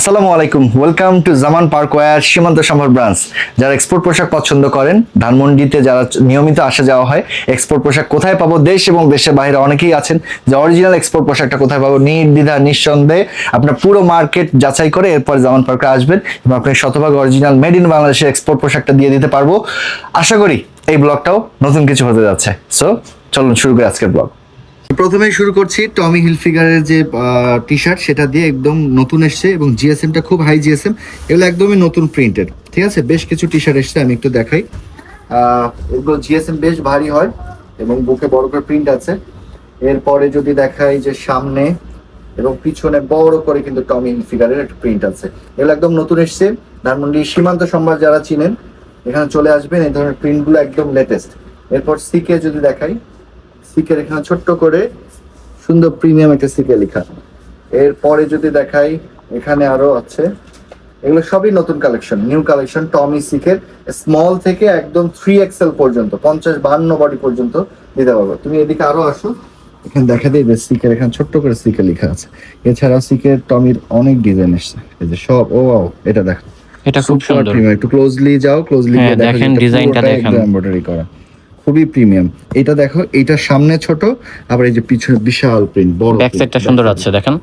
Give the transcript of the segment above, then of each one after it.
আসসালামু আলাইকুম। Welcome to Zaman park ওয়ার সীমান্ত সম্ভার ব্রাঞ্চ যারা এক্সপোর্ট পোশাক পছন্দ করেন, ধানমন্ডিতে যারা নিয়মিত আসা যাওয়া হয় এক্সপোর্ট পোশাক কোথায় পাবো দেশ এবং দেশের বাইরে অনেকেই আছেন, যে অরিজিনাল এক্সপোর্ট পোশাকটা কোথায় পাবো নির্দ্বিধা, নিঃসন্দেহে আপনার পুরো মার্কেট যাচাই করে এরপর জামান পার্কে আসবেন এবং আপনাকে শতভাগ অরিজিনাল মেড ইন বাংলাদেশের এক্সপোর্ট পোশাকটা দিয়ে দিতে পারব। আশা করি এই ব্লগটাও নতুন কিছু হতে যাচ্ছে। সো চলুন শুরু করি আজকের ব্লগ। প্রথমেই শুরু করছি টমি হিলফিগারের যে টি শার্ট সেটা দিয়ে একদম নতুন এসছে এবং জিএসএমটা খুব হাই জিএসএম এগুলো একদমই নতুন প্রিন্টেড ঠিক আছে? বেশ কিছু টি শার্ট এসছে, আমি একটু দেখাই। এগুলো জিএসএম বেশ ভারী হয় এবং বুকে বড় করে প্রিন্ট আছে। এরপরে যদি দেখাই যে সামনে এবং পিছনে বড় করে কিন্তু টমি হিলফিগারের একটা প্রিন্ট আছে। এগুলো একদম নতুন এসছে ধানমন্ডি সীমান্ত সম্ভার যারা চিনেন, এখানে চলে আসবেন, এই ধরনের প্রিন্টগুলো একদম লেটেস্ট এরপর সিকে যদি দেখাই সিকের এখানে ছোট্ট করে সুন্দর প্রিমিয়াম একটা সিকে লেখা। এরপরে যদি দেখাই এখানে আরও আছে। এগুলো সবই নতুন কালেকশন নিউ কালেকশন টমি সিকের স্মল থেকে একদম থ্রি এক্সেল পর্যন্ত পঞ্চাশ বাহান্ন বডি পর্যন্ত দিতে পারব। তুমি এদিকে আরও আসো। এখানে দেখা দিই যে সিকের এখানে ছোট্ট করে সিকে লেখা আছে। এছাড়া সিকের টমির অনেক ডিজাইন এসছে। এই যে সব ও এটা দেখো। এটা খুব সুন্দর। একটু ক্লোজলি যাও ক্লোজলি হ্যাঁ, দেখেন ডিজাইনটা দেখেন। এমব্রয়ডারি করা। খুবই প্রিমিয়াম। এটা দেখো এটা সামনে ছোট আবার এই যে পিছনে বিশাল প্রিন্ট বড় ব্যাক সাইডটা সুন্দর আছে দেখেন।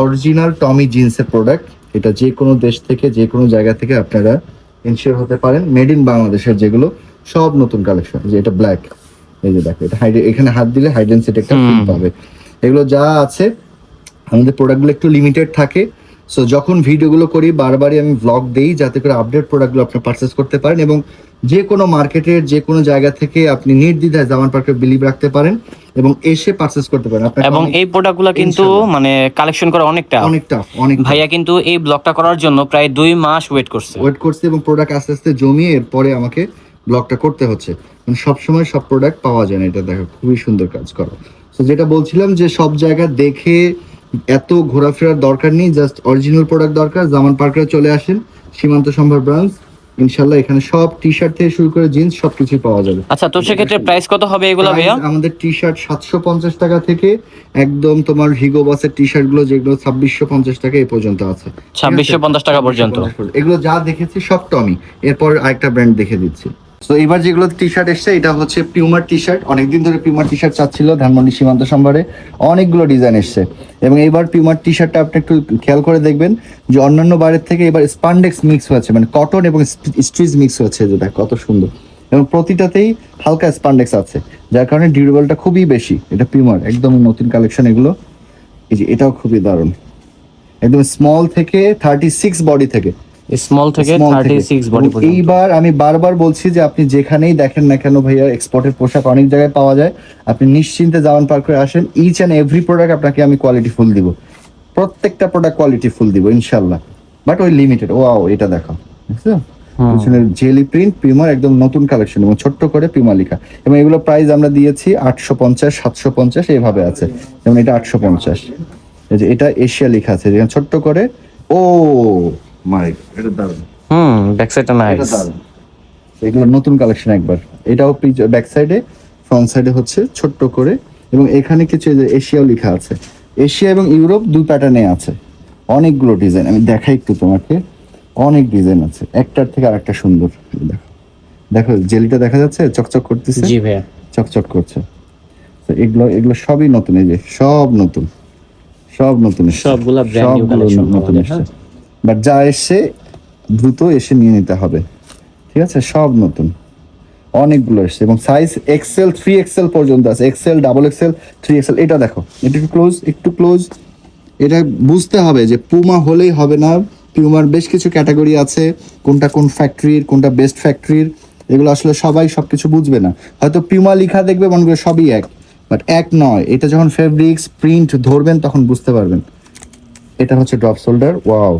অরিজিনাল টমি জিন্সের প্রোডাক্ট এটা যে কোনো দেশ থেকে যে কোনো জায়গা থেকে আপনারা ইনশিওর হতে পারেন। মেড ইন বাংলাদেশের যেগুলো সব নতুন কালেকশন যে এটা ব্ল্যাক এই যে দেখো এটা হাইড এখানে হাত দিলে হাইডেন সেট একটা হুম। পাবে। এগুলো যা আছে আমাদের প্রোডাক্টগুলো একটু লিমিটেড থাকে। সো যখন ভিডিওগুলো করি বারবারই আমি ব্লগ দেই যাতে করে আপডেট প্রোডাক্টগুলো আপনি পারচেস করতে পারেন এবং যে কোনো মার্কেটের যে কোনো জায়গা থেকে আপনি নির্দ্বিধায় জামান পার্কের বিলিভ রাখতে পারেন এবং এসে পারচেস করতে পারেন। এবং এই প্রোডাক্টগুলো কিন্তু মানে কালেকশন করা অনেকটা অনেকটা অনেক ভাইয়া কিন্তু এই ব্লগটা করার জন্য প্রায় দুই মাস ওয়েট করছে। ওয়েট করছে এবং প্রোডাক্ট আস্তে আস্তে জমিয়ে এরপরে আমাকে ব্লগটা করতে হচ্ছে। মানে সবসময় সব প্রোডাক্ট পাওয়া যায় না এটা দেখো খুবই সুন্দর কাজ করো। তো যেটা বলছিলাম যে সব জায়গা দেখে এত ঘোরাফেরার দরকার নেই জাস্ট অরিজিনাল প্রোডাক্ট দরকার জামান পার্কে চলে আসেন সীমান্ত সম্ভার ব্রাঞ্চ ইনশাল্লাহ এখানে সব টি শার্ট থেকে শুরু করে জিন্স সবকিছু পাওয়া যাবে। আচ্ছা তো সেক্ষেত্রে প্রাইস কত হবে এগুলো ভাইয়া? আমাদের টি শার্ট সাতশো পঞ্চাশ টাকা থেকে একদম তোমার হিগো বাসের টি শার্টগুলো যেগুলো ছাব্বিশশো পঞ্চাশ টাকা এ পর্যন্ত আছে। ছাব্বিশশো পঞ্চাশ টাকা পর্যন্ত। এগুলো যা দেখেছি সব টমি এরপর আরেকটা ব্র্যান্ড দেখে দিচ্ছি। তো এবার যেগুলো টি শার্ট এসছে, এটা হচ্ছে পিউমার টি শার্ট অনেকদিন ধরে পিউমার টি শার্ট চাচ্ছিল ধানমন্ডি সীমান্ত সম্ভারে। অনেকগুলো ডিজাইন এসছে। এবং এবার পিউমার টি শার্টটা আপনি একটু খেয়াল করে দেখবেন যে অন্যান্য বাইরের থেকে এবার স্পান্ডেক্স মিক্স হয়েছে মানে কটন এবং স্ট্রিজ মিক্স হচ্ছে যেটা কত সুন্দর। এবং প্রতিটাতেই হালকা স্পান্ডেক্স আছে, যার কারণে ডিউরেবলটা খুবই বেশি। এটা পিউমার একদম নতুন কালেকশন এগুলো। এই যে, এটাও খুবই দারুণ। একদম স্মল থেকে থার্টি সিক্স বডি থেকে। স্মল থেকে Small থার্টি থেকে। সিক্স বডি পর্যন্ত। এইবার আমি বারবার বলছি যে আপনি যেখানেই দেখেন না কেন ভাইয়া এক্সপোর্টের পোশাক অনেক জায়গায় পাওয়া যায়। আপনি নিশ্চিন্তে জামান পার করে আসেন ইচ অ্যান্ড এভরি প্রোডাক্ট আপনাকে আমি কোয়ালিটি ফুল দিব। প্রত্যেকটা প্রোডাক্ট কোয়ালিটি ফুল দিব ইনশাল্লাহ বাট ওই লিমিটেড ও এটা দেখো বুঝছ? পিছনের জেলি প্রিন্ট প্রিমার একদম নতুন কালেকশন এবং ছোট্ট করে প্রিমা লেখা। এবং এগুলো প্রাইস আমরা দিয়েছি আটশো পঞ্চাশ সাতশো পঞ্চাশ এইভাবে আছে। যেমন এটা আটশো পঞ্চাশ। এই যে এটা এশিয়া লেখা আছে যেখানে ছোট্ট করে ও মাই এটা দারুণ। হুম ব্যাক সাইডটা এটা নাইস দারুণ। এগুলো নতুন কালেকশন একবার। এটাও ব্যাক সাইডে ফ্রন্ট সাইডে হচ্ছে ছোট্ট করে। এবং এখানে কিছু এশিয়াও লেখা আছে। এশিয়া এবং ইউরোপ দুই প্যাটার্নে আছে। অনেকগুলো ডিজাইন আমি দেখাই একটু তোমাকে। অনেক ডিজাইন আছে। একটার থেকে আরেকটা সুন্দর। দেখো। দেখো জেলিটা দেখা যাচ্ছে? চকচক করতেছে? জি ভাইয়া। চকচক করছে। তো এগুলো এগুলো সবই নতুন। এই যে সব নতুন। সব নতুন। সবগুলা brand new সবগুলো নতুন বাট যা এসছে দ্রুত এসে নিয়ে নিতে হবে। ঠিক আছে? সব নতুন। অনেকগুলো এসছে এবং সাইজ এক্সেল থ্রি এক্সেল পর্যন্ত আছে। XL double XL three XL এটা দেখো, এটা একটু ক্লোজ একটু ক্লোজ এটা বুঝতে হবে যে পুমা হলেই হবে না। পিউমার বেশ কিছু ক্যাটাগরি আছে। কোনটা কোন ফ্যাক্টরির কোনটা বেস্ট ফ্যাক্টরির এগুলো আসলে সবাই সব কিছু বুঝবে না। হয়তো পিউমা লেখা দেখবে, মনে করে সবই এক। বাট এক নয়। এটা যখন ফেব্রিক্স প্রিন্ট ধরবেন, তখন বুঝতে পারবেন। এটা হচ্ছে ড্রপ শোল্ডার ওয়াও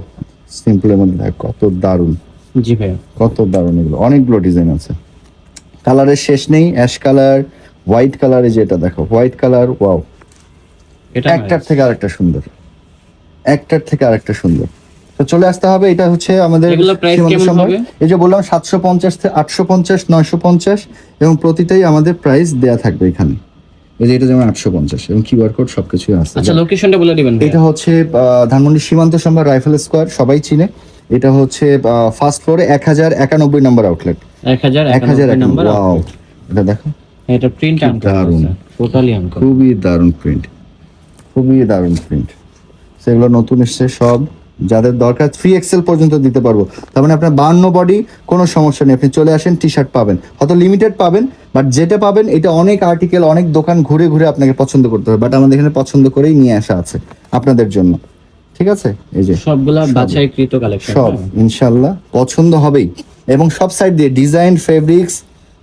সিম্পলের মধ্যে দেখ কত দারুণ। জি ভাইয়া। কত দারুণ এগুলো। অনেকগুলো ডিজাইন আছে। কালারের শেষ নেই অ্যাশ কালার হোয়াইট কালারে যেটা দেখো হোয়াইট কালার ওয়াও এটা একটার থেকে আরেকটা সুন্দর। একটার থেকে আরেকটা সুন্দর। তো চলে আসতে হবে এটা হচ্ছে আমাদের? এই যে বললাম সাতশো পঞ্চাশ থেকে আটশো পঞ্চাশ নয়শো পঞ্চাশ এবং প্রতিটাই আমাদের প্রাইস দেয়া থাকবে এখানে। এই যে এটা যেমন আটশো পঞ্চাশ এবং কিউআর কোড সবকিছুই আছে। আচ্ছা লোকেশনটা বলে দিবেন এটা হচ্ছে ধানমন্ডি সীমান্ত সম্ভার রাইফেল স্কোয়ার সবাই চিনে। এটা হচ্ছে ফার্স্ট ফ্লোরে এক হাজার একানব্বই নম্বর আউটলেট এক হাজার এক হাজার নাম্বার এটা দেখো। এটা প্রিন্ট কি দারুণ। টোটালি খুবই দারুণ প্রিন্ট খুবই দারুণ প্রিন্ট সেগুলো নতুন এসছে সব। যাদের দরকার থ্রি এক্সেল পর্যন্ত দিতে পারব। তার মানে আপনার বান্ন বডি কোনো সমস্যা নেই। আপনি চলে আসেন টি শার্ট পাবেন। হয়তো লিমিটেড পাবেন বাট যেটা পাবেন এটা অনেক আর্টিকেল অনেক দোকান ঘুরে ঘুরে আপনাকে পছন্দ করতে হবে। বাট আমাদের এখানে পছন্দ করেই নিয়ে আসা আছে আপনাদের জন্য। ঠিক আছে? এই যে সবগুলা বাছাইকৃত কালেকশন সব ইনশাল্লাহ পছন্দ হবেই। এবং সব সাইড দিয়ে ডিজাইন ফেব্রিক্স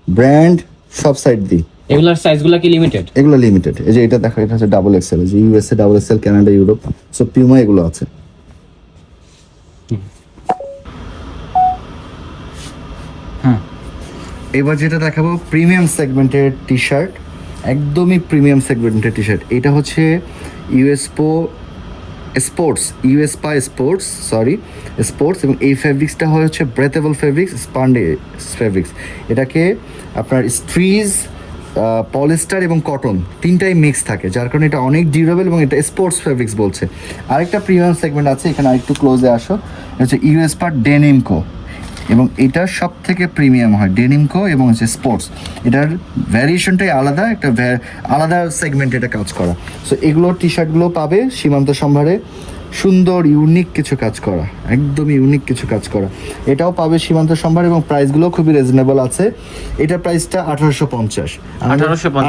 ব্র্যান্ড সব সাইড দিয়ে। এগুলার সাইজগুলা কি লিমিটেড এগুলো লিমিটেড এই যে এটা দেখো এটা হচ্ছে ডাবল এক্সেল যে USA double XL Canada Europe সব পিউমা এগুলো আছে। এবার যেটা দেখাবো প্রিমিয়াম সেগমেন্টের টি শার্ট একদমই প্রিমিয়াম সেগমেন্টের টি শার্ট এটা হচ্ছে ইউএসপো sports USPA sports sorry sports এবং এই ফেব্রিক্সটা হয় হচ্ছে ব্রেথেবল ফেব্রিক্স স্পান্ডে ফেব্রিক্স এটাকে আপনার স্ট্রিজ পলিস্টার এবং কটন তিনটাই মিক্স থাকে, যার কারণে এটা অনেক ডিউরেবল এবং এটা স্পোর্টস ফেব্রিক্স বলছে। আরেকটা প্রিমিয়াম সেগমেন্ট আছে, এখানে আরেকটু ক্লোজে আসো হচ্ছে ইউএসপা ডেনিমকো এবং এটা সব থেকে প্রিমিয়াম হয় ডেনিমকো এবং হচ্ছে স্পোর্টস এটার ভ্যারিয়েশনটাই আলাদা একটা আলাদা সেগমেন্ট এটা কাজ করা। সো এগুলো টি শার্টগুলো পাবে সীমান্ত সম্ভারে। সুন্দর ইউনিক কিছু কাজ করা। একদম ইউনিক কিছু কাজ করা। এটাও পাবে সীমান্ত সম্ভার এবং প্রাইসগুলো খুবই রিজনেবল আছে। এটার প্রাইসটা আঠারোশো পঞ্চাশ।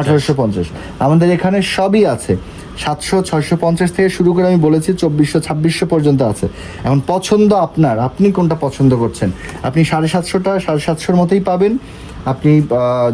আঠারোশো পঞ্চাশ। আমাদের এখানে সবই আছে। সাতশো, ছয়শো পঞ্চাশ থেকে শুরু করে আমি বলেছি চব্বিশশো, ছাব্বিশশো পর্যন্ত আছে। এখন পছন্দ আপনার, আপনি কোনটা পছন্দ করছেন? আপনি সাড়ে সাতশোটা, সাড়ে সাতশোর মতোই পাবেন। আপনি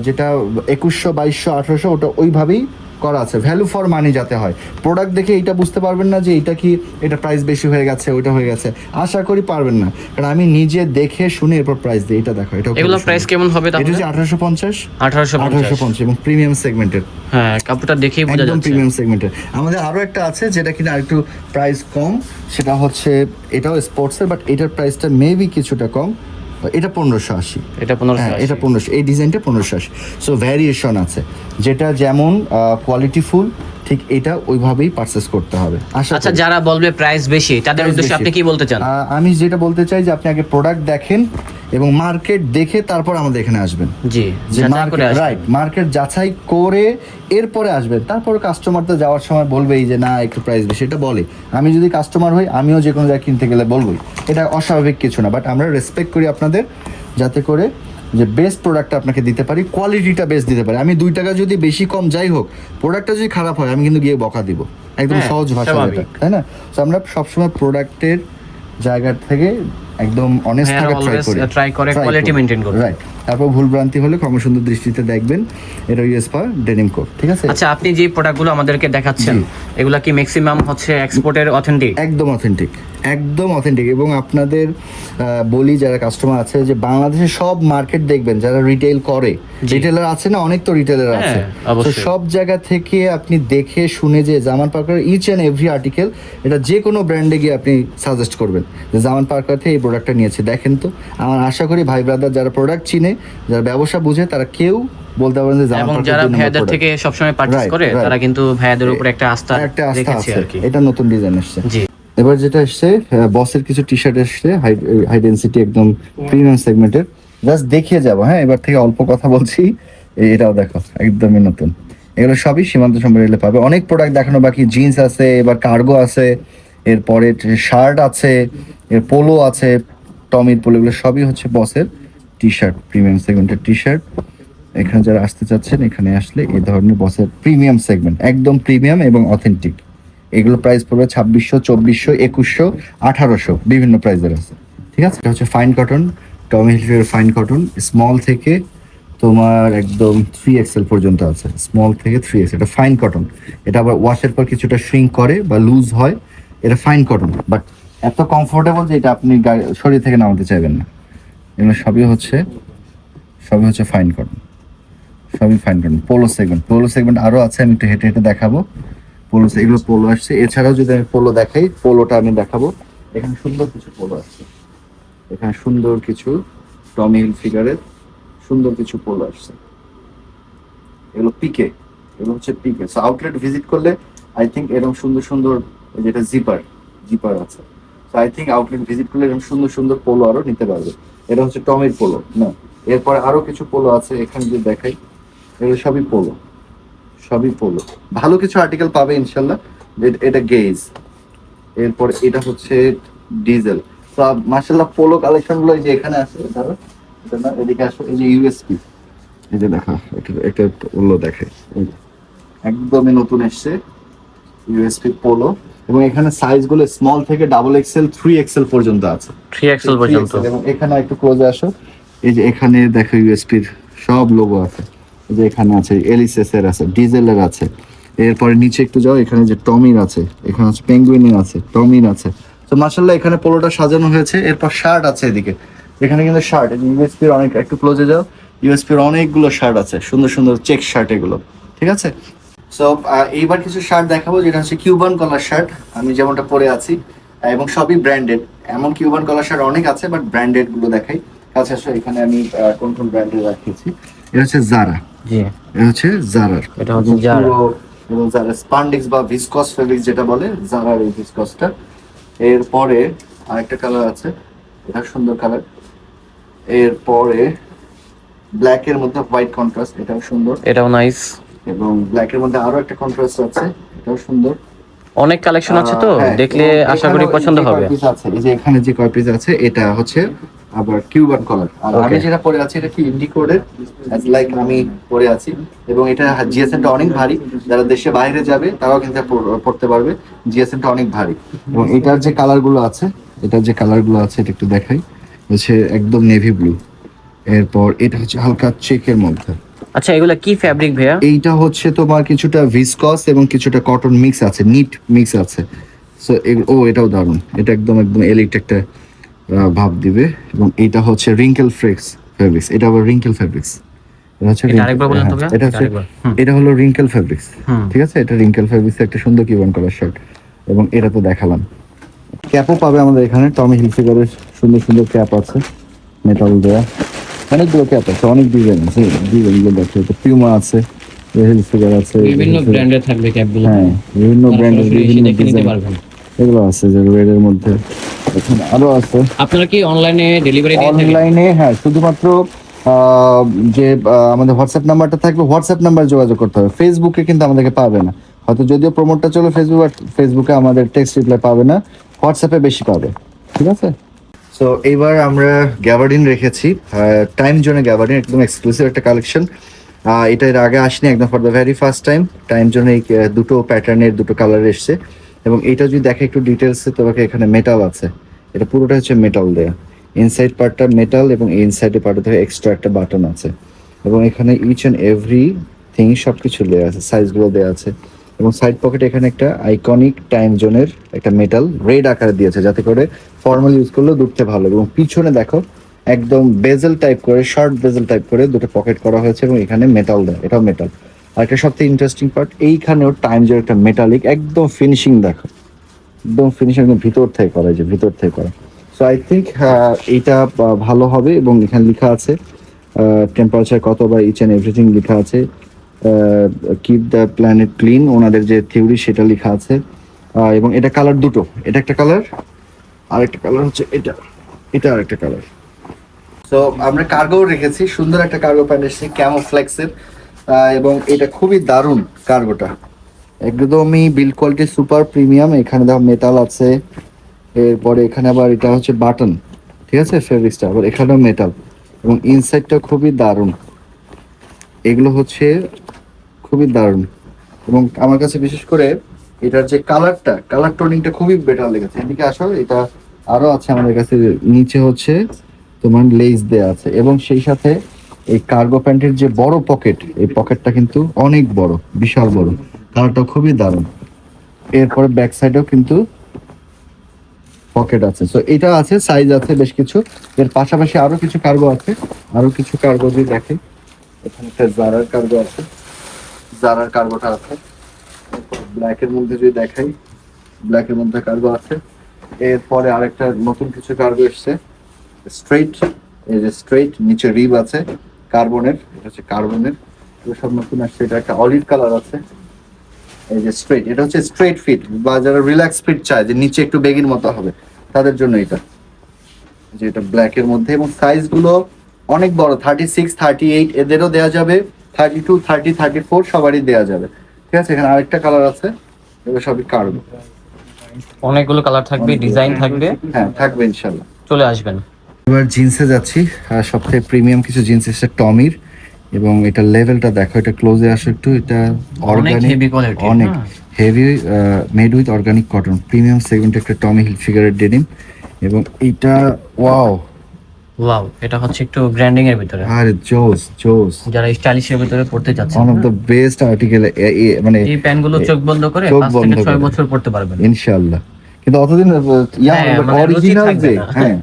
যেটা একুশশো, বাইশশো, আঠেরোশো, ওটা ওইভাবেই করা আছে। ভ্যালু ফর মানি যাতে হয়। প্রোডাক্ট দেখে এটা বুঝতে পারবেন না যে এটা কি এটা প্রাইস বেশি হয়ে গেছে ওইটা হয়ে গেছে। আশা করি পারবেন না। কারণ আমি নিজে দেখে শুনে এরপর প্রাইস দিই এটা দেখো এটা এগুলো প্রাইস কেমন হবে তাহলে? এটা হচ্ছে আঠারোশো পঞ্চাশ। আঠারোশো আঠারোশো পঞ্চাশ এবং প্রিমিয়াম সেগমেন্টের হ্যাঁ কাপড়টা দেখেই বোঝা যাচ্ছে। একদম প্রিমিয়াম সেগমেন্টের আমাদের আরও একটা আছে যেটা কিনা আরেকটু প্রাইস কম সেটা হচ্ছে এটাও স্পোর্টসের বাট এটার প্রাইসটা মেবি কিছুটা কম। এটা পনেরোশো আশি। এটা পনেরোশো হ্যাঁ এটা পনেরোশো। এই ডিজাইনটা পনেরোশো আশি। সো ভ্যারিয়েশন আছে। যেটা যেমন কোয়ালিটিফুল ঠিক এটা ওইভাবেই পারচেস করতে হবে। আচ্ছা যারা বলবে প্রাইস বেশি তাদের উদ্দেশ্যে আপনি কি বলতে চান? আমি যেটা বলতে চাই যে আপনি আগে প্রোডাক্ট দেখেন এবং মার্কেট দেখে তারপর আমাদের এখানে আসবেন। জি যে আসবেন। রাইট মার্কেট যাচাই করে এরপরে আসবেন। তারপর কাস্টমার তো যাওয়ার সময় বলবেই যে না একটু প্রাইস বেশি। এটা বলে। আমি যদি কাস্টমার হই আমিও যে কোনো জায়গায় কিনতে গেলে বলবোই। এটা অস্বাভাবিক কিছু না বাট আমরা রেসপেক্ট করি আপনাদের যাতে করে যে বেস্ট প্রোডাক্টটা আপনাকে দিতে পারি কোয়ালিটিটা বেস্ট দিতে পারি। আমি দুই টাকা যদি বেশি কম যাই হোক প্রোডাক্টটা যদি খারাপ হয় আমি কিন্তু গিয়ে বকা দিব। একদম হ্যাঁ, সহজ ভাষা। যেটা তাই না? তো আমরা সবসময় প্রোডাক্টের জায়গা থেকে একদম অনেস্ট হ্যাঁ, থাকার ট্রাই করি। try করে quality maintain করতে। রাইট তারপর ভুল ভ্রান্তি হলে ক্ষমসুন্দর দৃষ্টিতে দেখবেন এটা ইউএস ইউএসপা ডেনিম কোড ঠিক আছে? আচ্ছা আপনি যে প্রোডাক্টগুলো আমাদেরকে দেখাচ্ছেন এগুলা কি ম্যাক্সিমাম হচ্ছে এক্সপোর্টের অথেন্টিক একদম অথেন্টিক একদম অথেন্টিক এবং আপনাদের বলি যারা কাস্টমার আছে যে বাংলাদেশে সব মার্কেট দেখবেন যারা রিটেল করে রিটেলার আছে না অনেক তো রিটেলার হ্যাঁ, আছে। তো সব জায়গা থেকে আপনি দেখে শুনে যে জামান পার্কার ইচ অ্যান্ড এভরি আর্টিকেল এটা যে কোনো ব্র্যান্ডে গিয়ে আপনি সাজেস্ট করবেন যে জামান পার্কার থেকে এই প্রোডাক্টটা নিয়েছে। দেখেন তো আমার আশা করি ভাই ব্রাদার যারা প্রোডাক্ট চিনে যারা ব্যবসা বুঝে তারা কেউ বলতে পারেন যে এবং যারা ভাইয়াদের থেকে সবসময় পারচেজ করে তারা কিন্তু ভাইয়াদের উপর একটা আস্থা রেখেছে আছে। আর কি। এটা নতুন ডিজাইন এসছে। জি। এবার যেটা এসছে বসের কিছু টি শার্ট এসছে হাই ডেন্সিটি একদম প্রিমিয়াম সেগমেন্টের জাস্ট দেখিয়ে যাব হ্যাঁ এবার থেকে অল্প কথা বলছি। এটাও দেখো, একদমই নতুন। এগুলো সবই সীমান্ত সম্পর্কে পাবে। অনেক প্রোডাক্ট দেখানো বাকি জিন্স আছে, এবার কার্গো আছে, এরপরে শার্ট আছে, এর পোলো আছে টমির পোলো এগুলো সবই হচ্ছে বসের টি শার্ট প্রিমিয়াম সেগমেন্টের টি শার্ট এখানে যারা আসতে চাচ্ছেন, এখানে আসলে এই ধরনের বসের প্রিমিয়াম সেগমেন্ট একদম প্রিমিয়াম এবং অথেন্টিক এগুলো প্রাইস পড়বে ছাব্বিশশো, চব্বিশশো, একুশশো, আঠারোশো, বিভিন্ন প্রাইসের আছে। ঠিক আছে? এটা হচ্ছে fine cotton Tommy Hilfiger fine cotton small থেকে তোমার একদম থ্রি এক্সেল পর্যন্ত আছে। স্মল থেকে থ্রি এক্সেল এটা ফাইন কটন এটা আবার ওয়াশের পর কিছুটা শ্রিঙ্ক করে বা লুজ হয়, এটা ফাইন কটন বাট এত কমফোর্টেবল যে এটা আপনি শরীর থেকে নামাতে চাইবেন না। এগুলো সবই হচ্ছে সবই হচ্ছে ফাইন কটন সবই fine cotton polo segment polo segment আরও আছে, আমি একটু হেঁটে হেঁটে দেখাবো। পোলো এগুলো পোলো আসছে। এছাড়াও যদি আমি পোলো দেখাই পোলোটা আমি দেখাবো। এখানে সুন্দর কিছু পোলো আসছে। এখানে সুন্দর কিছু টমি হিল ফিগারের সুন্দর কিছু পোলো আসছে। এগুলো পিকে এগুলো হচ্ছে পিকে সো আউটলেট ভিজিট করলে আই থিঙ্ক এরকম সুন্দর সুন্দর যেটা জিপার জিপার আছে। So I think outlet visit করলে এরকম সুন্দর সুন্দর পোলো আরও নিতে পারবে। এটা হচ্ছে টমের পোলো না। এরপরে আরও কিছু পোলো আছে, এখানে যদি দেখাই, এগুলো সবই পোলো সবই পোলো ভালো কিছু আর্টিকেল পাবে ইনশাল্লাহ এটা গেজ এরপর এটা হচ্ছে ডিজেল তো মার্শাল্লাহ পোলো কালেকশনগুলো এই যে এখানে আছে ধরো এদিকে আসো এই যে ইউএসপি এই যে দেখা এটা একটা পোলো দেখে। একদমই নতুন এসছে ইউএসপি পোলো এবং এখানে সাইজগুলো স্মল থেকে ডাবল এক্সেল থ্রি এক্সেল পর্যন্ত আছে। থ্রি এক্সেল পর্যন্ত। এবং এখানে একটু ক্লোজে আসো। এই যে এখানে দেখো ইউএসপির সব লোগো আছে। যে এখানে আছে এলিসেস এর আছে ডিজেলের আছে। এরপরে নিচে একটু যাও, এখানে যে টমির আছে, এখানে আছে পেঙ্গুইনের আছে টমির আছে। তো মার্শাল্লাহ এখানে পোলোটা সাজানো হয়েছে, এরপর শার্ট আছে এদিকে। এখানে কিন্তু শার্ট ইউএসপির অনেক, একটু ক্লোজে যাও ইউএসপির অনেকগুলো শার্ট আছে, সুন্দর সুন্দর চেক শার্ট এগুলো, ঠিক আছে? সো এইবার কিছু শার্ট দেখাবো, যেটা হচ্ছে কিউবান কলার শার্ট আমি যেমনটা পরে আছি এবং সবই ব্র্যান্ডেড এমন কিউবান কলার শার্ট অনেক আছে বাট ব্র্যান্ডেডগুলো দেখাই। আসো এখানে আমি কোন কোন ব্র্যান্ডের রাখিয়েছি? এটা হচ্ছে জারা জি। এটা জারার। এটা হচ্ছে। এবং জারা স্পান্ডিক্স বা ভিসকস ফেব্রিক্স যেটা বলে জারার এই ভিসকসটা। এরপরে আরেকটা কালার আছে এটা সুন্দর কালার এরপরে ব্ল্যাক এর মধ্যে হোয়াইট কন্ট্রাস্ট এটাও সুন্দর। এটাও নাইস এবং ব্ল্যাক এর মধ্যে আরও একটা কন্ট্রাস্ট আছে এটাও সুন্দর। অনেক কালেকশন আছে তো হ্যাঁ, দেখলে আশা করি পছন্দ হবে। আছে এই যে এখানে যে কয় পিস আছে এটা হচ্ছে আবার কিউবান কলার আর আমি যেটা পরে আছি এটা কি ইন্ডিকোডের অ্যাজ লাইক আমি পরে আছি। এবং এটা জিএসএমটা অনেক ভারী। যারা দেশে বাইরে যাবে তারাও কিন্তু পড়তে পারবে। জিএসএমটা অনেক ভারী। এবং এটার যে কালারগুলো আছে এটার যে কালারগুলো আছে এটা একটু দেখাই। হচ্ছে একদম নেভি ব্লু এরপর এটা হচ্ছে হালকা চেকের মধ্যে। আচ্ছা এগুলা কি ফ্যাব্রিক ভাইয়া? এইটা হচ্ছে তোমার কিছুটা ভিসকস এবং কিছুটা কটন মিক্স আছে নিট মিক্স আছে। সো ও এটাও দারুণ। এটা একদম একদম এলিট একটা ভাব দিবে এবং এটা হচ্ছে রিঙ্কেল ফ্রেক্স ফেব্রিক্স এটা আবার রিঙ্কেল ফেব্রিক্স এটা হলো রিঙ্কেল ফেব্রিক্স ঠিক আছে? এটা রিঙ্কেল ফেব্রিক্স একটা সুন্দর শার্ট এবং এটা তো দেখালাম। ক্যাপও পাবে আমাদের এখানে। টমি হিলফিগারের সুন্দর সুন্দর ক্যাপ আছে। মেটাল দেয়া। অনেকগুলো ক্যাপ আছে। অনেক ডিজাইন আছে। ডিজাইনগুলো দেখো এটা পিউমা আছে। হিলফিগার আছে। বিভিন্ন ব্র্যান্ডের থাকবে ক্যাপগুলো হ্যাঁ বিভিন্ন ব্র্যান্ডের বিভিন্ন ডিজাইন এগুলো আছে যে রেড এর মধ্যে। এখানে আরও আছে। আপনারা কি অনলাইনে ডেলিভারি অনলাইনে হ্যাঁ শুধুমাত্র যে আমাদের হোয়াটসঅ্যাপ নাম্বারটা থাকবে হোয়াটসঅ্যাপ নাম্বার যোগাযোগ করতে হবে। ফেসবুকে কিন্তু আমাদেরকে পাবে না। হয়তো যদিও প্রমোটটা চলে ফেসবুক ফেসবুকে আমাদের টেক্সট রিপ্লাই পাবে না হোয়াটসঅ্যাপে বেশি পাবে। ঠিক আছে? সো এইবার আমরা গ্যাবার্ডিন রেখেছি। টাইম জোনে গ্যাবার্ডিন একদম এক্সক্লুসিভ একটা কালেকশন এটা এর আগে আসেনি একদম for the very first time time জোনে এই, দুটো প্যাটার্নের দুটো কালার এসছে। এবং এটা যদি দেখে একটু ডিটেলসে তোমাকে এখানে মেটাল আছে। এটা পুরোটা হচ্ছে মেটাল দেয়া। ইনসাইড পার্টটা মেটাল এবং ইনসাইডের পার্টে থেকে এক্সট্রা একটা বাটন আছে। এবং এখানে ইচ অ্যান্ড এভরি থিং সব কিছু দেওয়া আছে সাইজগুলো দেওয়া আছে। এবং সাইড পকেটে এখানে একটা আইকনিক টাইম জোনের একটা মেটাল রেড আকারে দিয়েছে যাতে করে ফর্মাল ইউজ করলেও দুধতে ভালো এবং পিছনে দেখো, একদম বেজেল টাইপ করে শর্ট বেজেল টাইপ করে দুটো পকেট করা হয়েছে এবং এখানে মেটাল দেয়, এটাও মেটাল আর একটা সবথেকে ইন্টারেস্টিং পার্ট এইখানেও টাইম জোর একটা মেটালিক একদম ফিনিশিং দেখো। একদম ফিনিশিং একদম ভিতর থেকে করা যে ভিতর থেকে করা। সো আই থিঙ্ক আহ, ভালো হবে এবং এখানে লেখা আছে টেম্পারেচার কত বা ইচ অ্যান্ড এভরিথিং লেখা আছে কিপ দ্য প্ল্যানেট ক্লিন ওনাদের যে থিওরি সেটা লেখা আছে। এবং এটা কালার দুটো এটা একটা কালার আর একটা কালার হচ্ছে এটা এটা আর একটা কালার সো আমরা কার্গো রেখেছি সুন্দর একটা কার্গো প্যান্ট এসেছি ক্যামো ফ্লেক্সের এবং এটা খুবই দারুণ কার্গোটা একদমই বিল কোয়ালিটি সুপার প্রিমিয়াম এখানে দেখো মেটাল আছে, এরপরে এখানে আবার এটা হচ্ছে বাটন ঠিক আছে? ফেব্রিক্সটা আবার এখানেও মেটাল এবং ইনসাইডটা খুবই দারুণ, এগুলো হচ্ছে খুবই দারুণ, এবং আমার কাছে বিশেষ করে এটার যে কালারটা কালার টোনিংটা খুবই বেটার লেগেছে, এদিকে আসো, এটা আরও আছে আমাদের কাছে, নিচে হচ্ছে তোমার লেস দেয়া আছে, এবং সেই সাথে এই কার্গো প্যান্টের যে বড় পকেট এই পকেটটা কিন্তু অনেক বড়, বিশাল বড় কালারটা খুবই দারুণ। এরপরে ব্যাক সাইডেও কিন্তু পকেট আছে। সো এটা আছে সাইজ আছে বেশ কিছু। এর পাশাপাশি আরও কিছু কার্গো আছে। আরও কিছু কার্গো যদি দেখে, এখানে একটা জারার কার্গো আছে। জারার কার্গোটা আছে। ব্ল্যাকের মধ্যে যদি দেখাই ব্ল্যাকের মধ্যে কার্গো আছে। এরপরে আরেকটা নতুন কিছু কার্গো এসছে। স্ট্রেইট এই যে স্ট্রেইট নিচে রিব আছে। কার্বনের এটা হচ্ছে কার্বনের এগুলো সব নতুন আসছে। এটা একটা অলিভ কালার আছে। এই যে স্ট্রেট এটা হচ্ছে স্ট্রেট ফিট বা যারা রিল্যাক্স ফিট চায় যে নিচে একটু বেগির মতো হবে তাদের জন্য এটা। যে এটা ব্ল্যাক এর মধ্যে এবং সাইজগুলো অনেক বড় থার্টি সিক্স থার্টি এইট এদেরও দেওয়া যাবে thirty two thirty thirty four সবারই দেওয়া যাবে। ঠিক আছে এখানে আরেকটা কালার আছে এগুলো সবই কার্বো অনেকগুলো কালার থাকবে ডিজাইন থাকবে। হ্যাঁ থাকবে ইনশাল্লাহ। চলে আসবেন। এবার জিন্সে যাচ্ছি আর সবথেকে প্রিমিয়াম কিছু জিন্স এসেছে টমির এবং এটা লেভেলটা দেখো এটা ক্লোজে আসো একটু এটা অর্গানিক heavy quality, অনেক। Heavy made with organic cotton premium segment একটা টমি হিল ফিগারের ডেনিম এবং এটা ওয়াও ওয়াও এটা হচ্ছে একটু ব্র্যান্ডিং এর ভিতরে। আর জোস জোস। যারা স্টাইলিশের ভিতরে পড়তে যাচ্ছে one of the best article মানে এই প্যান্টগুলো চোখ বন্ধ করে চোখ পাঁচ বন্ধ থেকে ছয় করে। বছর পড়তে পারবেন। ইনশাআল্লাহ। কিন্তু অতদিন ইয়া হ্যাঁ, মানে অরিজিনাল যে হ্যাঁ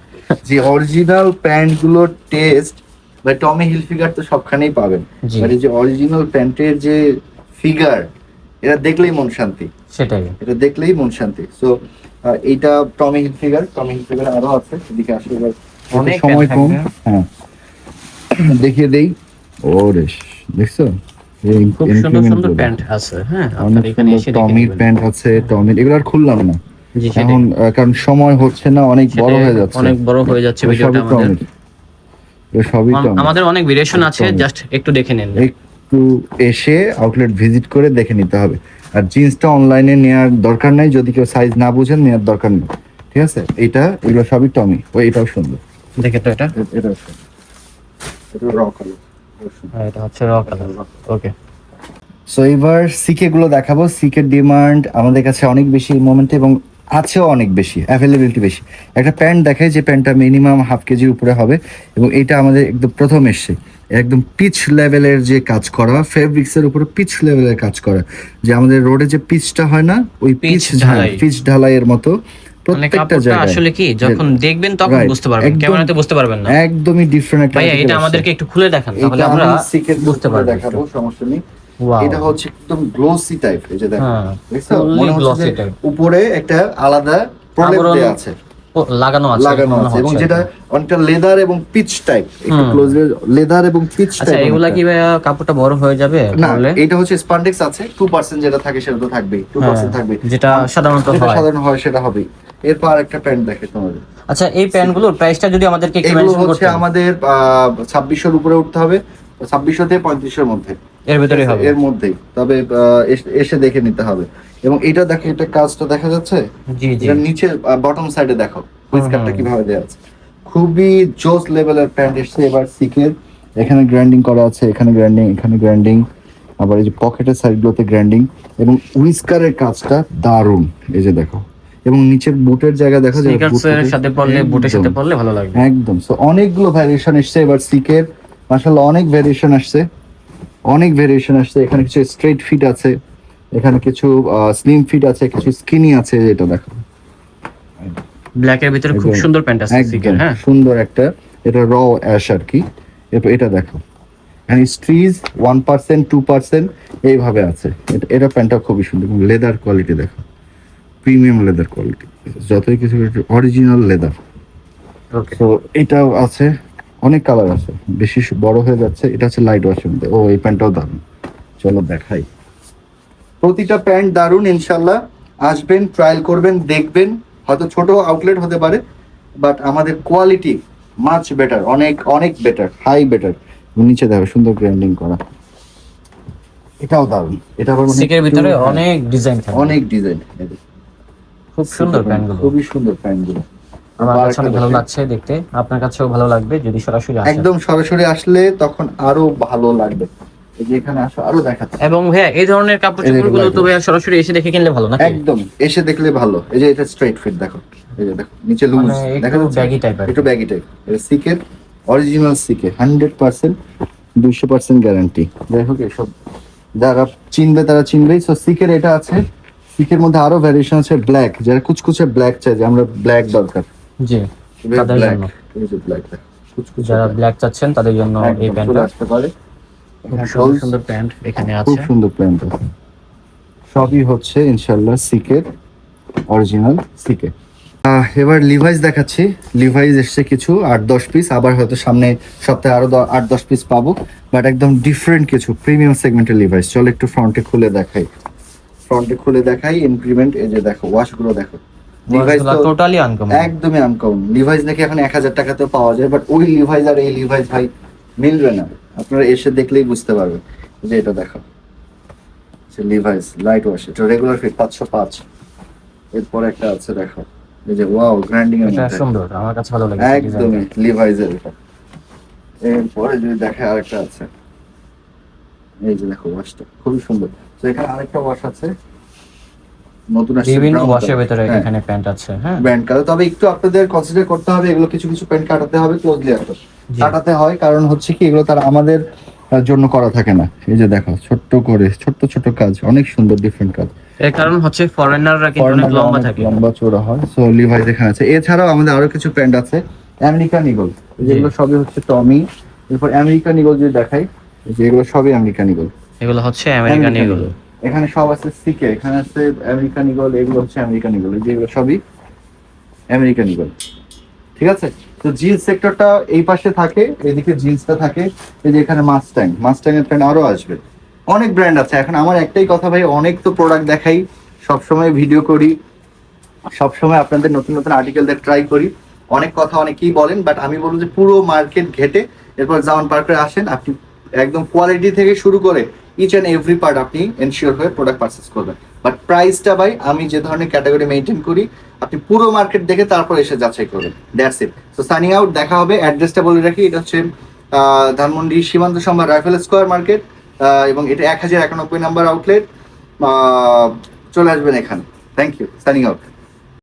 যে অরিজিনাল প্যান্টগুলোর টেস্ট বা টমি হিল ফিগার তো সবখানেই পাবেন। মানে যে অরিজিনাল প্যান্টের যে ফিগার এটা দেখলেই মন শান্তি। সেটাই। এটা দেখলেই মন শান্তি। সো এইটা Tommy Hilfiger Tommy Hilfiger আরও আছে। এদিকে আসলে অনেক সময় কম। হ্যাঁ। দেখিয়ে দেই। ওরে দেখছ? খুব সুন্দর সুন্দর প্যান্ট আছে হ্যাঁ আপনার এখানে এসে টমির প্যান্ট আছে টমির এগুলো আর খুললাম না। এখন কারণ সময় হচ্ছে না অনেক বড় হয়ে যাচ্ছে। অনেক বড় হয়ে যাচ্ছে ভিডিওটা আমাদের। সবই টমির। আমাদের অনেক ভেরিয়েশন আছে জাস্ট একটু দেখে নিন। একটু এসে আউটলেট ভিজিট করে দেখে নিতে হবে। আর জিন্সটা অনলাইনে নেওয়ার দরকার নাই যদি কেউ সাইজ না বুঝেন নেওয়ার দরকার নেই। ঠিক আছে? এটা এগুলো সবই টমি ও এটাও সুন্দর। দেখে তো এটা? এ- এটাও সুন্দর। এটা র কালার হ্যাঁ, এটা হচ্ছে র কালার ওকে সো এবার সিকে গুলো দেখাবো। সিকের ডিমান্ড আমাদের কাছে অনেক বেশি এই মোমেন্টে এবং আছেও অনেক বেশি অ্যাভেলেবিলিটি বেশি। একটা প্যান্ট দেখায় যে প্যান্টটা মিনিমাম হাফ কেজির উপরে হবে এবং এটা আমাদের একদম প্রথম এসছে। একদম পিচ লেভেলের যে কাজ করা ফেব্রিক্স এর উপরে পিচ লেভেলের কাজ করা। যে আমাদের রোডে যে পিচটা হয় না ওই পিচ ঢালাই। পিচ ঢালাইয়ের মতো মানে প্রত্যেকটা জায়গায়। আসলে কি যখন দেখবেন তখন বুঝতে পারবেন ক্যামেরাতে বুঝতে পারবেন না। একদমই ডিফারেন্ট একটা এটা আমাদেরকে একটু খুলে দেখান তাহলে আমরা বুঝতে পারব। দেখাবো সমস্যা নেই. এটা হচ্ছে একদম গ্লোসি টাইপ এই যে দেখো। হ্যাঁ, মনে হচ্ছে। উপরে একটা আলাদা প্রলেপ দেয়া আছে। লাগানো আছে লাগানো আছে এবং যেটা অনেকটা লেদার এবং পিচ টাইপ একটু ক্লোজ লেদার এবং পিচ আচ্ছা টাইপ এগুলা কি কাপড়টা বড় হয়ে যাবে না এটা হচ্ছে স্পান্ডেক্স আছে 2% যেটা থাকে সেটা তো থাকবেই 2% হ্যাঁ, থাকবে যেটা সাধারণত হয়। সাধারণ হয় সেটা হবেই। এরপর আরেকটা প্যান্ট দেখে তোমাদের। আচ্ছা এই প্যান্টগুলোর প্রাইসটা যদি আমাদেরকে একটু মেনশন হচ্ছে করতে আমাদের ছাব্বিশশোর উপরে উঠতে হবে ছাব্বিশশো থেকে পঁয়ত্রিশের মধ্যে। এর ভিতরেই হবে। এর মধ্যেই। তবে এসে দেখে নিতে হবে। এবং এটা দেখো এটা কাজটা দেখা যাচ্ছে? জি জি। নিচে বটম সাইডে দেখো হুইস্কারটা কীভাবে দেওয়া আছে। খুবই জোস লেভেলের প্যান্ট এসছে এবার সিকের এখানে গ্র্যান্ডিং করা আছে এখানে গ্র্যান্ডিং এখানে গ্র্যান্ডিং আবার এই যে পকেটের সাইডগুলোতে গ্র্যান্ডিং এবং হুইস্কারের কাজটা দারুণ এই যে দেখো। এবং নিচের বুটের জায়গা দেখো যে সাথে পরলে বুটের সাথে। পরলে ভালো লাগবে। একদম। সো অনেকগুলো ভ্যারিয়েশন এসছে এবার সিকের মাশাআল্লাহ অনেক ভ্যারিয়েশন আসছে। অনেক ভেরিয়েশন আসছে। এখানে কিছু স্ট্রেট ফিট আছে এখানে কিছু স্লিম ফিট আছে কিছু স্কিনি আছে এটা দেখো। ব্ল্যাক এর ভিতরে খুব সুন্দর প্যান্ট আছে একদম হ্যাঁ। সুন্দর একটা এটা র অ্যাশ আর কি। এটা দেখো। এখানে স্ট্রিজ ওয়ান পার্সেন্ট টু পার্সেন্ট এইভাবে আছে। এটা- এটা প্যান্টটা খুবই সুন্দর। লেদার কোয়ালিটি দেখো। প্রিমিয়াম লেদার কোয়ালিটি যতই কিছু অরিজিনাল লেদার ওকে তো এটাও আছে। অনেক কালার আছে। বেশি বড় হয়ে যাচ্ছে এটা হচ্ছে লাইট ওয়াশের মধ্যে ও এই প্যান্টটাও দারুণ চলো দেখাই। প্রতিটা প্যান্ট দারুণ ইনশাল্লাহ আসবেন ট্রায়াল করবেন দেখবেন। হয়তো ছোট আউটলেট হতে পারে বাট আমাদের কোয়ালিটি মাচ বেটার অনেক অনেক বেটার হাই বেটার নিচে দেখো সুন্দর গ্র্যান্ডিং করা। এটাও দারুণ। এটা আবার মানে সিকের ভিতরে অনেক ডিজাইন থাকে। অনেক ডিজাইন খুব সুন্দর প্যান্টগুলো। খুবই সুন্দর প্যান্টগুলো। আমার কাছে অনেক ভালো লাগছে দেখতে। আপনার কাছেও ভালো লাগবে যদি সরাসরি আসেন। একদম সরাসরি আসলে তখন আরও ভালো লাগবে। এই যে এখানে আসো আরও এবং ভাইয়া এই ধরনের কাপড় চোপড়গুলো তো ভাইয়া সরাসরি এসে দেখে কিনলে ভালো একদম এসে দেখলে ভালো। এই যে এটা স্ট্রেট ফিট দেখো। এই যে দেখো নিচে লুজ মানে দেখা একটু ব্যাগি টাইপ এটা সিকের অরিজিনাল সিকে হান্ড্রেড পার্সেন্ট দুইশো পার্সেন্ট গ্যারান্টি যারা চিনবে তারা চিনবেই। সো সিকের এটা আছে। সিকের মধ্যে আরও ভ্যারিয়েশন আছে ব্ল্যাক যারা কুচকুচে ব্ল্যাক চাই যে আমরা ব্ল্যাক দরকার। জি তাদের জন্য। যারা ব্ল্যাক চাচ্ছেন তাদের জন্য এই প্যান্টটা। আসতে পারে খুব সুন্দর প্যান্ট এখানে খুব সুন্দর প্যান্ট। সবই হচ্ছে ইনশাল্লাহ সিকের অরিজিনাল সিকে। আহ, এবার লিভাইস দেখাচ্ছি। লিভাইস এসছে কিছু আট দশ পিস আবার হয়তো সামনে সপ্তাহে আরও আট দশ পিস পাবো। বাট একদম ডিফারেন্ট কিছু প্রিমিয়াম সেগমেন্টের লিভাইস চল একটু ফ্রন্টে খুলে দেখাই। ফ্রন্টে খুলে দেখাই ইনক্রিমেন্ট এই যে দেখো ওয়াশগুলো দেখো। টোটালি আনকমন একদমই আনকমন লিভাইস নাকি এখন এক হাজার টাকাতেও পাওয়া যায় বাট ওই লিভাইস আর এই লিভাইস ভাই মিলবে না। আপনারা এসে দেখলেই বুঝতে পারবেন যে এটা দেখো লিভাইস লাইট ওয়াশ এটা রেগুলার ফিট পাঁচশো পাঁচ। এরপর একটা আছে দেখো এই যে ওয়াও গ্র্যান্ডিং এর মধ্যে। সুন্দর আমার কাছে ভালো লাগে একদমই লিভাইস এর এটা। এরপরে যদি দেখা আরেকটা আছে। এই যে দেখো ওয়াশটা খুবই সুন্দর। তো এখানে আরেকটা ওয়াশ আছে। নতুন আসছে বিভিন্ন ওয়াশের ভিতরে হ্যাঁ। এখানে প্যান্ট আছে হ্যাঁ। ব্র্যান্ড তবে একটু আপনাদের কনসিডার করতে হবে এগুলো কিছু কিছু প্যান্ট কাটাতে হবে ক্লোজলি কাটাতে হয় কারণ হচ্ছে কি এগুলো তার আমাদের জন্য করা থাকে না। এই যে দেখো ছোট্ট করে ছোট্ট ছোট কাজ অনেক সুন্দর ডিফারেন্ট কাজ। এর কারণ হচ্ছে ফরেনাররা কিন্তু অনেক লম্বা থাকে। লম্বা চওড়া হয়। সো লিভাইস এখানে আছে। এছাড়াও আমাদের আরও কিছু প্যান্ট আছে আমেরিকান ইগল যেগুলো সবই হচ্ছে টমি এরপর আমেরিকান ইগল যদি দেখাই এই যে এগুলো সবই আমেরিকান ইগল এগুলো হচ্ছে আমেরিকান এগুলো এখানে সব আছে সিকে এখানে আছে আমেরিকান ইগল এগুলো হচ্ছে আমেরিকান ইগল এই যে সবই আমেরিকান ইগল ঠিক আছে? তো জিন্স সেক্টরটা এই পাশে থাকে, এদিকে জিন্সটা থাকে, এই যে এখানে মাস্ট্যাং মাস্ট্যাং এর প্যান্ট আরও আসবে। অনেক ব্র্যান্ড আছে, এখন আমার একটাই কথা ভাই, অনেক তো প্রোডাক্ট দেখাই, সবসময় ভিডিও করি, সবসময় আপনাদের নতুন নতুন আর্টিকেল দিয়ে ট্রাই করি। অনেক কথা অনেকেই বলেন বাট আমি বলব যে পুরো মার্কেট ঘেটে, এরপর জামান পার্কে আসেন, আপনি একদম কোয়ালিটি থেকে শুরু করে ইচ অ্যান্ড এভরি পার্ট আপনি এনশিওর হয়ে প্রোডাক্ট পারচেস করবেন। বাট প্রাইসটা ভাই, আমি যে ধরনের ক্যাটাগরি মেনটেন করি, আপনি পুরো মার্কেট দেখে তারপর এসে যাচাই করবেন। দ্যাটস ইট তো সানিং আউট দেখা হবে। অ্যাড্রেসটা বলে রাখি, এটা হচ্ছে ধানমন্ডি সীমান্ত সম্ভার রাইফেল স্কোয়ার মার্কেট এবং এটা এক হাজার একানব্বই নাম্বার আউটলেট চলে আসবেন এখানে। Thank you সানিং out